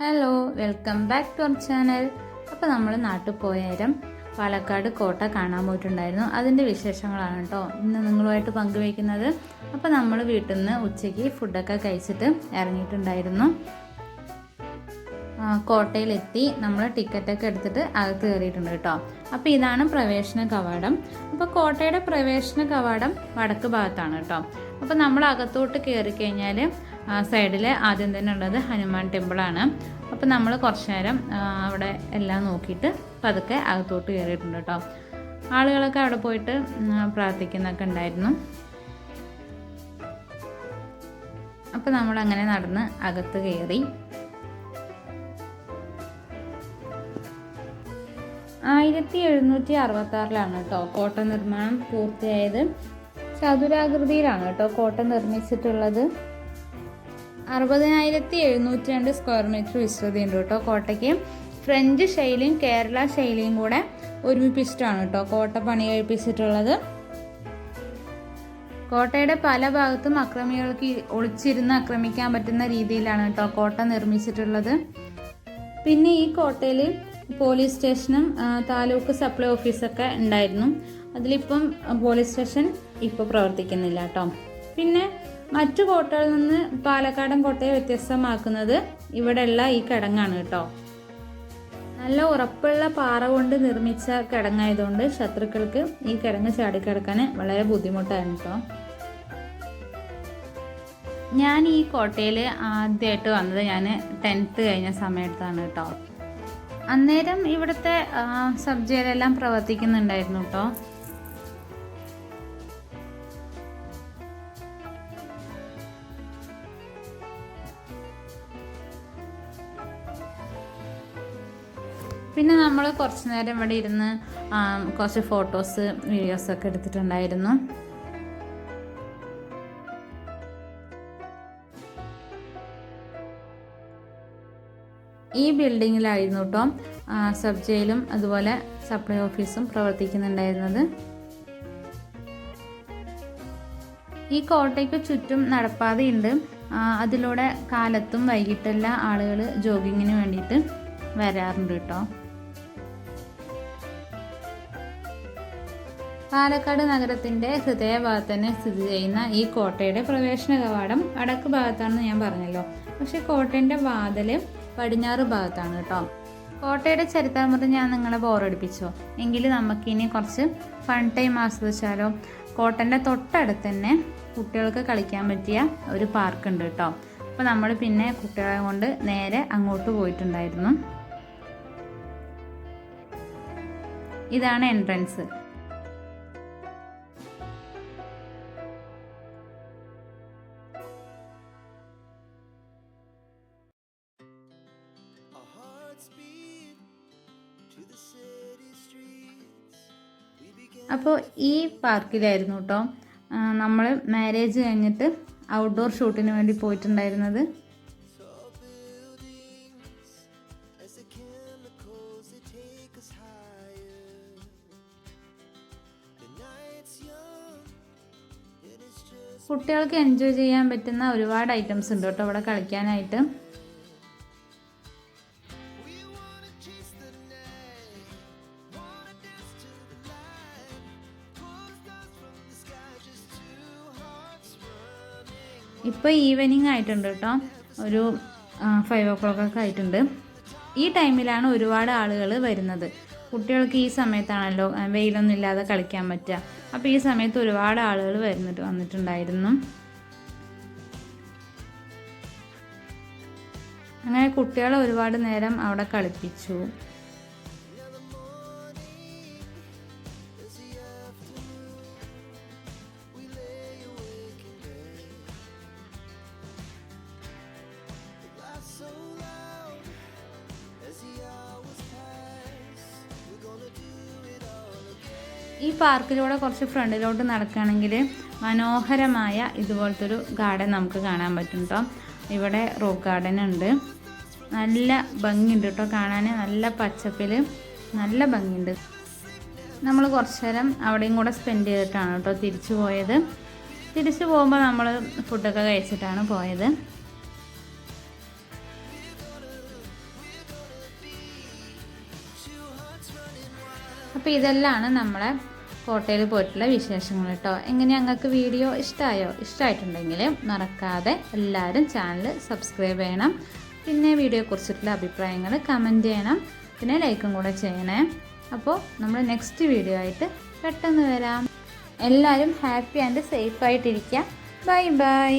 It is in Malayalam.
Hello welcome back to our channel അപ്പോൾ നമ്മൾ നാട്ടിൽ പോയേരം പാലക്കാട് കോട്ട കാണാൻ പോയിട്ടുണ്ടായിരുന്നു. അതിന്റെ വിശേഷങ്ങളാണ് കേട്ടോ ഇന്ന് നിങ്ങളുമായിട്ട് പങ്കുവയ്ക്കുന്നത്. അപ്പോൾ നമ്മൾ വീട്ടിൽ നിന്ന് ഉച്ചയ്ക്ക് ഫുഡൊക്കെ കഴിച്ചിട്ട് ഇറങ്ങിയിട്ടുണ്ടായിരുന്നു. കോട്ടയിലെത്തി നമ്മൾ ടിക്കറ്റൊക്കെ എടുത്തിട്ട് അകത്ത് കയറിയിട്ടുണ്ട് കേട്ടോ അപ്പോൾ ഇതാണ് പ്രവേശന കവാടം. അപ്പോൾ കോട്ടയുടെ പ്രവേശന കവാടം വടക്ക് ഭാഗത്താണ് കേട്ടോ അപ്പോൾ നമ്മൾ അകത്തോട്ട് കയറി കഴിഞ്ഞാൽ സൈഡിൽ ആദ്യം തന്നെ ഉള്ളത് ഹനുമാൻ ടെമ്പിളാണ് അപ്പോൾ നമ്മൾ കുറച്ച് നേരം അവിടെ എല്ലാം നോക്കിയിട്ട് പതുക്കെ അകത്തോട്ട് കയറിയിട്ടുണ്ട് കേട്ടോ ആളുകളൊക്കെ അവിടെ പോയിട്ട് പ്രാർത്ഥിക്കുന്നൊക്കെ ഉണ്ടായിരുന്നു. അപ്പോൾ നമ്മൾ അങ്ങനെ നടന്ന് അകത്ത് കയറി. ആയിരത്തി എഴുന്നൂറ്റി അറുപത്തി ആറിലാണ് കേട്ടോ കോട്ട നിർമ്മാണം പൂർത്തിയായത്. ചതുരാകൃതിയിലാണ് കേട്ടോ കോട്ട നിർമ്മിച്ചിട്ടുള്ളത്. അറുപതിനായിരത്തി എഴുന്നൂറ്റി രണ്ട് സ്ക്വയർ മീറ്റർ വിസ്തൃതി ഉണ്ട് കേട്ടോ കോട്ടയ്ക്ക്. ഫ്രഞ്ച് ശൈലിയും കേരള ശൈലിയും കൂടെ ഒരുമിപ്പിച്ചിട്ടാണ് കേട്ടോ കോട്ട പണി കഴിപ്പിച്ചിട്ടുള്ളത്. കോട്ടയുടെ പല ഭാഗത്തും അക്രമികൾക്ക് ഒളിച്ചിരുന്ന് ആക്രമിക്കാൻ പറ്റുന്ന രീതിയിലാണ് കേട്ടോ കോട്ട നിർമ്മിച്ചിട്ടുള്ളത്. പിന്നെ ഈ കോട്ടയിൽ പോലീസ് സ്റ്റേഷനും താലൂക്ക് സപ്ലൈ ഓഫീസൊക്കെ ഉണ്ടായിരുന്നു. അതിലിപ്പം പോലീസ് സ്റ്റേഷൻ ഇപ്പോൾ പ്രവർത്തിക്കുന്നില്ല കേട്ടോ. പിന്നെ മറ്റു കോട്ടകളിൽ നിന്ന് പാലക്കാടൻ കോട്ടയെ വ്യത്യസ്തമാക്കുന്നത് ഇവിടെയുള്ള ഈ കിടങ്ങാണ് കേട്ടോ. നല്ല ഉറപ്പുള്ള പാറ കൊണ്ട് നിർമ്മിച്ച കിടങ്ങായതുകൊണ്ട് ശത്രുക്കൾക്ക് ഈ കിടങ്ങ് ചാടിക്കിടക്കാൻ വളരെ ബുദ്ധിമുട്ടാണ് കേട്ടോ. ഞാൻ ഈ കോട്ടയിൽ ആദ്യമായിട്ട് വന്നത് ഞാൻ ടെൻത്ത് കഴിഞ്ഞ സമയത്താണ് കേട്ടോ. അന്നേരം ഇവിടുത്തെ സബ് ജയിലെല്ലാം പ്രവർത്തിക്കുന്നുണ്ടായിരുന്നു കേട്ടോ. പിന്നെ നമ്മൾ കുറച്ച് നേരം ഇവിടെ ഇരുന്ന് കുറച്ച് ഫോട്ടോസ് വീഡിയോസൊക്കെ എടുത്തിട്ടുണ്ടായിരുന്നു. ഈ ബിൽഡിങ്ങിലായിരുന്നു കേട്ടോ സബ് ജയിലും അതുപോലെ സപ്ലൈ ഓഫീസും പ്രവർത്തിക്കുന്നുണ്ടായിരുന്നത്. ഈ കോട്ടയ്ക്ക് ചുറ്റും നടപ്പാതയുണ്ട്. അതിലൂടെ കാലത്തും വൈകിട്ടെല്ലാം ആളുകൾ ജോഗിങ്ങിന് വേണ്ടിയിട്ട് വരാറുണ്ട് കേട്ടോ പാലക്കാട് നഗരത്തിന്റെ ഹൃദയഭാഗത്ത് തന്നെ സ്ഥിതി ചെയ്യുന്ന ഈ കോട്ടയുടെ പ്രവേശന കവാടം വടക്ക് ഭാഗത്താണെന്ന് ഞാൻ പറഞ്ഞല്ലോ. പക്ഷേ കോട്ടയുടെ വാതിൽ പടിഞ്ഞാറ് ഭാഗത്താണ് കേട്ടോ. കോട്ടയുടെ ചരിത്രം പറഞ്ഞ് ഞാൻ നിങ്ങളെ ബോറടിപ്പിച്ചോ എങ്കിൽ നമുക്കിനി കുറച്ച് ഫൺ ടൈം ആസ്വദിച്ചാലോ? കോട്ടന്റെ തൊട്ടടുത്ത് തന്നെ കുട്ടികൾക്ക് കളിക്കാൻ പറ്റിയ ഒരു പാർക്ക് ഉണ്ട് കേട്ടോ. അപ്പോൾ നമ്മൾ പിന്നെ കുട്ടികളെ കൊണ്ട് നേരെ അങ്ങോട്ട് പോയിട്ടുണ്ടായിരുന്നു. ഇതാണ് എൻട്രൻസ് അപ്പോൾ ഈ പാർക്കിലായിരുന്നു കേട്ടോ. നമ്മൾ മാരേജ് കഴിഞ്ഞിട്ട് ഔട്ട്ഡോർ ഷൂട്ടിന് വേണ്ടി പോയിട്ടുണ്ടായിരുന്നത്. കുട്ടികൾക്ക് എൻജോയ് ചെയ്യാൻ പറ്റുന്ന ഒരുപാട് ഐറ്റംസ് ഉണ്ട് കേട്ടോ ഇവിടെ കളിക്കാനായിട്ട്. ഇപ്പോൾ ഈവനിങ് ആയിട്ടുണ്ട് കേട്ടോ. ഒരു ഫൈവ് ഓ ക്ലോക്ക് ഒക്കെ ആയിട്ടുണ്ട്. ഈ ടൈമിലാണ് ഒരുപാട് ആളുകൾ വരുന്നത്. കുട്ടികൾക്ക് ഈ സമയത്താണല്ലോ വെയിലൊന്നും ഇല്ലാതെ കളിക്കാൻ പറ്റുക. അപ്പോൾ ഈ സമയത്ത് ഒരുപാട് ആളുകൾ വരുന്നിട്ട് വന്നിട്ടുണ്ടായിരുന്നു. അങ്ങനെ കുട്ടികളെ ഒരുപാട് നേരം അവിടെ കളിപ്പിച്ചു. ഈ പാർക്കിലൂടെ കുറച്ച് ഫ്രണ്ടിലോട്ട് നടക്കുകയാണെങ്കിൽ മനോഹരമായ ഇതുപോലത്തെ ഒരു ഗാർഡൻ നമുക്ക് കാണാൻ പറ്റും കേട്ടോ ഇവിടെ റോക്ക് ഗാർഡൻ ഉണ്ട്. നല്ല ഭംഗിയുണ്ട് കേട്ടോ കാണാൻ. നല്ല പച്ചപ്പിൽ നല്ല ഭംഗിയുണ്ട്. നമ്മൾ കുറച്ച് നേരം അവിടെയും കൂടെ സ്പെൻഡ് ചെയ്തിട്ടാണ് കേട്ടോ തിരിച്ചു പോയത്. തിരിച്ചു പോകുമ്പോൾ നമ്മൾ ഫുഡൊക്കെ കഴിച്ചിട്ടാണ് പോയത്. അപ്പോൾ ഇതെല്ലാമാണ് നമ്മളെ കോട്ടയിൽ പോയിട്ടുള്ള വിശേഷങ്ങൾ കേട്ടോ. എങ്ങനെ ഞങ്ങൾക്ക് വീഡിയോ ഇഷ്ടമായോ ഇഷ്ടമായിട്ടുണ്ടെങ്കിൽ മറക്കാതെ എല്ലാവരും ചാനൽ സബ്സ്ക്രൈബ് ചെയ്യണം. പിന്നെ വീഡിയോയെക്കുറിച്ചിട്ടുള്ള അഭിപ്രായങ്ങൾ കമന്റ് ചെയ്യണം. പിന്നെ ലൈക്കും കൂടെ ചെയ്യണേ. അപ്പോൾ നമ്മൾ നെക്സ്റ്റ് വീഡിയോ ആയിട്ട് പെട്ടെന്ന് വരാം. എല്ലാവരും ഹാപ്പി ആൻഡ് സേഫ് ആയിട്ടിരിക്കുക ബൈ ബൈ